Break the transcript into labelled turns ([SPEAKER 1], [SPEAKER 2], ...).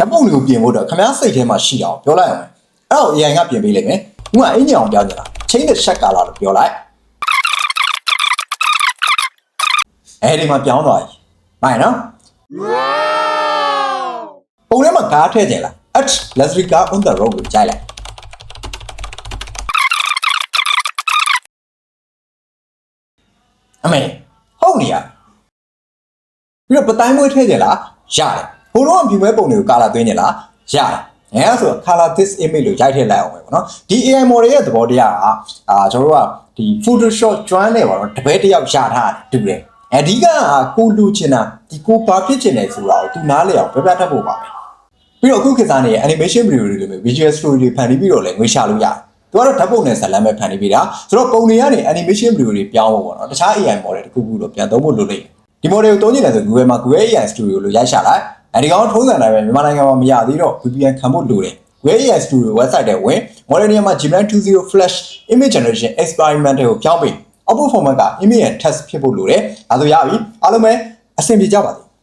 [SPEAKER 1] ဓာတ်ပုံတွေကိုပြင်ဖို့တော့ခင်ဗျားစိတ်ထဲမှာရှိအောင်ပြောလိုက်အောင်မယ်အဲ့တော့ AI ကပြင်ပေးလိမ့်မယ်ဥကအင်ဂျင်အောင်ပြောနေတာချင်းတဲ့ရှက်ကလာလို့ပြောလိုက်အဲဒီမှာပြောင်းသွားပြီမိုင်နော်ပုံထဲမှာကားထည့်ကြလား at Leslie car on the road ကိုကြိုက်လိုက်အမေဟုတ်နေရပြီးတော့ပတိုင်းမွေးထည့်ကြလားရတယ် ဟိုတော့အပြင်မဲ့ပုံတွေကိုကာလာသွင်းကြလားရတယ်ငါဆို color this image လို့ရိုက်ထည့်လိုက်အောင်ပဲပေါ့နော်ဒီ AI model ရဲ့သဘောတရားကအာကျွန်တော်တို့ကဒီ Photoshop ကျွမ်းနေပါတော့တပည့်တစ်ယောက်ရထားတူတယ်အဓိကကကိုလူချင်တာဒီကိုဘာဖြစ်ချင်တယ်ဆိုတာကိုသူနားလည်အောင်ပြပြတတ်ဖို့ပါပဲပြီးတော့အခုခေတ်စားနေတဲ့ animation video တွေလိုမျိုး visual story တွေဖန်တီးပြီးတော့လည်းငွေရှာလို့ရတယ်သူကတော့ဓာတ်ပုံနဲ့ဇာတ်လမ်းပဲဖန်တီးပေးတာဆိုတော့ပုံတွေကနေ animation video တွေပြောင်းဖို့ပေါ့နော်တခြား AI model တစ်ခုခုတော့ပြန်သုံးဖို့လိုလိမ့်မယ်ဒီ model ကိုသုံးချင်တယ်ဆို Google မှာ Google AI Studio လို့ရိုက်ရှာလိုက် အဲဒီကောင်ထုံးစံတိုင်းပဲမြန်မာနိုင်ငံမှာမရသေးတော့ VPN ခံဖို့လိုတယ် Google AI Studio website ထဲဝင် model နေရာမှာ Gemini 2.0 Flash image generation experiment ကိုပြောင်းပြီး output format က image ရဲ့ test ဖြစ်ဖို့လိုတယ်ဒါဆိုရပြီအားလုံးပဲအဆင်ပြေကြပါစေ